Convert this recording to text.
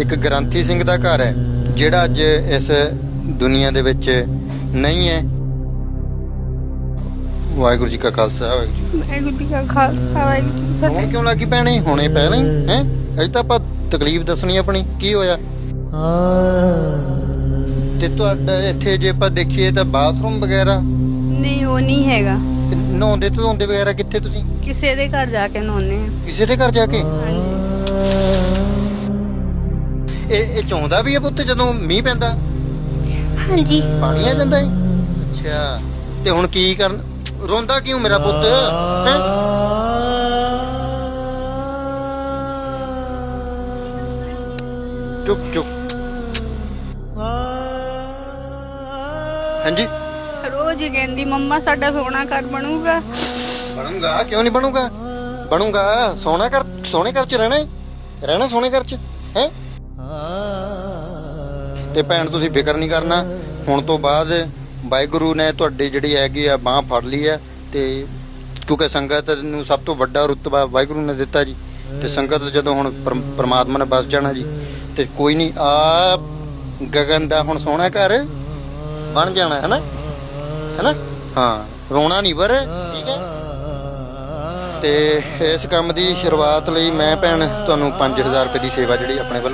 ਇੱਕ ਗ੍ਰੰਥੀ ਸਿੰਘ ਦਾ ਘਰ ਹੈ ਜਿਹੜਾ ਅੱਜ ਇਸ ਦੁਨੀਆ ਦੇ ਵਿੱਚ ਨਹੀਂ ਹੈ। ਵਾਹਿਗੁਰੂ ਜੀ ਕਾ ਖਾਲਸਾ ਵਾਹਿਗੁਰੂ ਜੀ ਵਾਹਿਗੁਰੂ ਜੀ ਕਾ ਖਾਲਸਾ ਵਾਹਿਗੁਰੂ ਜੀ ਕੀ ਹੁਣ ਕਿਉਂ ਲੱਗੀ ਪੈਣੀ ਹੁਣੇ ਪਹਿਲਾਂ ਹੀ ਹੈ? ਅਜੇ ਤਾਂ ਆਪਾਂ ਤਕਲੀਫ ਦੱਸਣੀ ਆਪਣੀ ਕੀ ਹੋਇਆ? ਤੇ ਤੁਹਾਡਾ ਇੱਥੇ ਜੇ ਆਪਾਂ ਦੇਖੀਏ ਤਾਂ ਬਾਥਰੂਮ ਵਗੈਰਾ। ਨਹੀਂ ਉਹ ਨਹੀਂ ਹੈਗਾ। ਨਹਾਉਂਦੇ ਧੋਉਂਦੇ ਵਗੈਰਾ ਕਿੱਥੇ ਤੁਸੀਂ? ਕਿਸੇ ਦੇ ਘਰ ਜਾ ਕੇ ਨਹਾਉਂਦੇ ਆ ਕਿਸੇ ਦੇ ਘਰ ਜਾ ਕੇ? ਹਾਂਜੀ ਇਹ ਚੌਂਦਾ ਵੀ ਹੈ ਪੁੱਤ ਜਦੋਂ ਮੀਂਹ ਪੈਂਦਾ? ਹਾਂਜੀ। ਪਾਣੀ ਆ ਜਾਂਦਾ ਹੈ ਅੱਛਾ। ਤੇ ਹੁਣ ਕੀ ਕਰਨ? ਰੋਂਦਾ ਕਿਉਂ ਮੇਰਾ ਪੁੱਤ? ਹੈਂ? ਚੁੱਪ ਚੁੱਪ। ਹਾਂਜੀ? ਰੋਜ਼ ਹੀ ਕਹਿੰਦੀ ਮੰਮਾ ਸਾਡਾ ਸੋਹਣਾ ਘਰ ਬਣੂਗਾ। ਬਣੂਗਾ? ਕਿਉਂ ਨਹੀਂ ਬਣੂਗਾ? ਬਣੂਗਾ? ਸੋਨਾ ਘਰ ਸੋਹਣੇ ਘਰ ਚ ਰਹਿਣਾ ਹੈ ਰਹਿਣਾ ਸੋਹਣੇ ਘਰ ਚ? ਹੈ? ਤੇ ਭੈਣ, ਤੁਸੀਂ ਫਿਕਰ ਨਹੀਂ ਕਰਨਾ। ਹੁਣ ਤੋਂ ਬਾਅਦ ਵਾਹਿਗੁਰੂ ਨੇ ਤੁਹਾਡੀ ਜਿਹੜੀ ਹੈਗੀ ਆ ਬਾਹ ਫੜ ਲਈ ਹੈ ਤੇ ਕਿਉਂਕਿ ਸੰਗਤ ਨੂੰ ਸਭ ਤੋਂ ਵੱਡਾ ਰੁਤਬਾ ਵਾਹਿਗੁਰੂ ਨੇ ਦਿੱਤਾ ਜੀ। ਤੇ ਸੰਗਤ ਜਦੋਂ ਹੁਣ ਪ੍ਰਮਾਤਮਾ ਨੇ ਬਸ ਜਾਣਾ ਜੀ। ਤੇ ਕੋਈ ਨਹੀਂ ਆ ਗਗਨ ਦਾ ਹੁਣ ਸੋਹਣਾ ਘਰ ਬਣ ਜਾਣਾ ਹੈ ਨਾ ਹੈ ਨਾ ਹਾਂ ਰੋਣਾ ਨਹੀਂ ਪਰ, ਠੀਕ ਹੈ? ਤੇ ਇਸ ਕੰਮ ਦੀ ਸ਼ੁਰੂਆਤ ਲਈ ਮੈਂ ਭੈਣ, ਤੁਹਾਨੂੰ 5000 ਰੁਪਏ ਦੀ ਸੇਵਾ ਜਿਹੜੀ ਆਪਣੇ ਵੱਲੋਂ